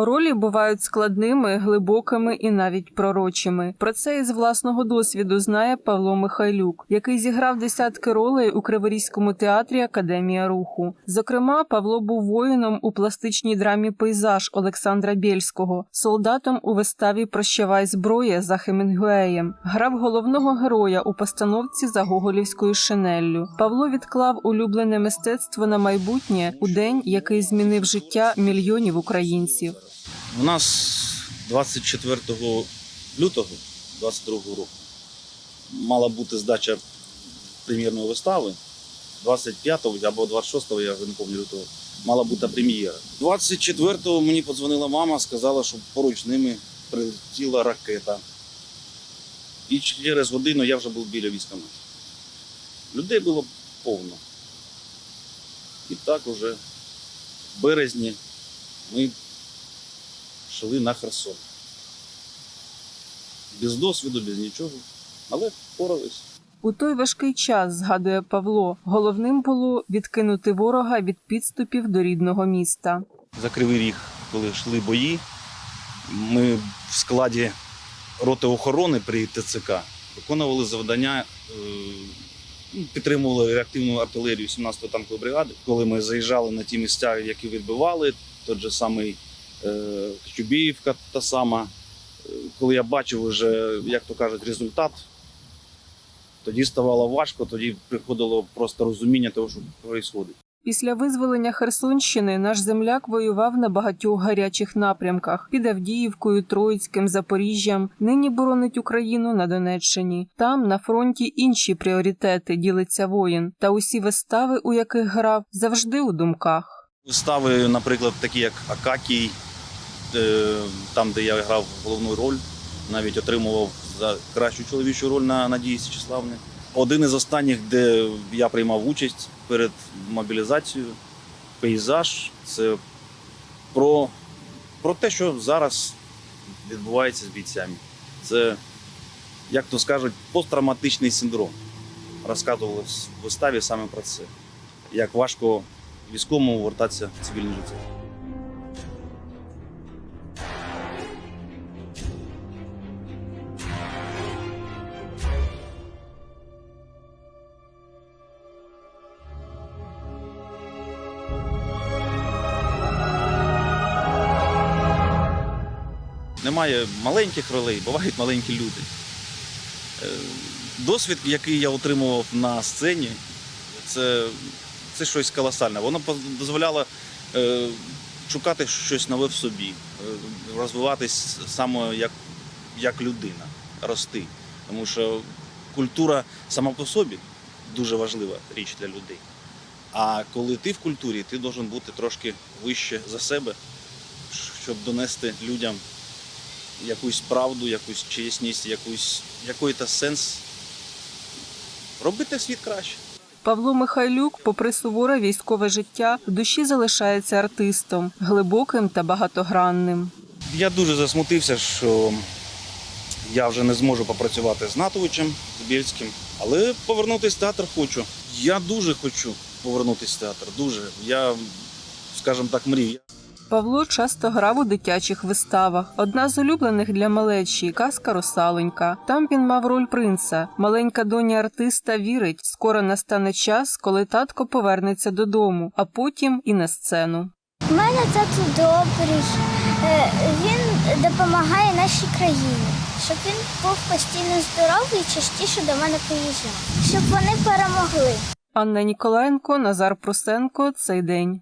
Ролі бувають складними, глибокими і навіть пророчими. Про це із власного досвіду знає Павло Михайлюк, який зіграв десятки ролей у Криворізькому театрі Академія руху. Зокрема, Павло був воїном у пластичній драмі Пейзаж Олександра Бєльського, солдатом у виставі Прощавай зброя за Хемінгуеєм, грав головного героя у постановці за Гоголівською шинеллю. Павло відклав улюблене мистецтво на майбутнє у день, який змінив життя мільйонів українців. У нас 24 лютого 22 року мала бути здача прем'єрної вистави. 25-го або 26-го, я не пам'ятаю лютого, мала бути прем'єра. 24-го мені подзвонила мама, сказала, що поруч з ними прилетіла ракета. І через годину я вже був біля військомату. Людей було повно. І так уже в березні ми йшли на Херсон. Без досвіду, без нічого, але впорались. У той важкий час, згадує Павло, головним було відкинути ворога від підступів до рідного міста. За Кривий Ріг, коли йшли бої, ми в складі роти охорони при ТЦК виконували завдання, е, ну, підтримували реактивну артилерію 17-ї танкової бригади. Коли ми заїжджали на ті місця, які відбивали, той же самий Чубіївка та сама. Е, Коли я бачив вже, як то кажуть, результат, тоді ставало важко, тоді приходило просто розуміння того, що відбувається. Після визволення Херсонщини наш земляк воював на багатьох гарячих напрямках під Авдіївкою, Троїцьким, Запоріжжям. Нині боронить Україну на Донеччині. Там на фронті інші пріоритети ділиться воїн, та усі вистави, у яких грав, завжди у думках. Вистави, наприклад, такі як Акакій, е, там, де я грав головну роль, навіть отримував за кращу чоловічу роль на Надії Січеславни. Один із останніх, де я приймав участь перед мобілізацією, пейзаж це про, про те, що зараз відбувається з бійцями. Це, як то скажуть, посттравматичний синдром. Розказувалось в виставі саме про це. Як важко військовому вертатися в цивільне життя. Немає маленьких ролей, бувають маленькі люди. Е, Досвід, який я отримував на сцені, це, це щось колосальне. Воно дозволяло е, шукати щось нове в собі, е, розвиватись саме як, як людина, рости. Тому що культура сама по собі дуже важлива річ для людей. А коли ти в культурі, ти должен бути трошки вище за себе, щоб донести людям якусь правду, якусь чесність, якусь, який-то сенс. Робити світ краще. Павло Михайлюк, попри суворе військове життя, в душі залишається артистом, глибоким та багатогранним. Я дуже засмутився, що я вже не зможу попрацювати з Натовичем, з Бєльським, але повернутися в театр хочу. Я дуже хочу повернутися в театр. Дуже. Я, скажімо так, мрію. Павло часто грав у дитячих виставах. Одна з улюблених для малечі казка Русаленька. Там він мав роль принца. Маленька доня артиста вірить, скоро настане час, коли татко повернеться додому, а потім і на сцену. У мене тато добрий. Е, Він допомагає нашій країні, щоб він був постійно здоровий і частіше до мене приїжджав, щоб вони перемогли. Анна Ніколаєнко, Назар Прусенко. Цей день.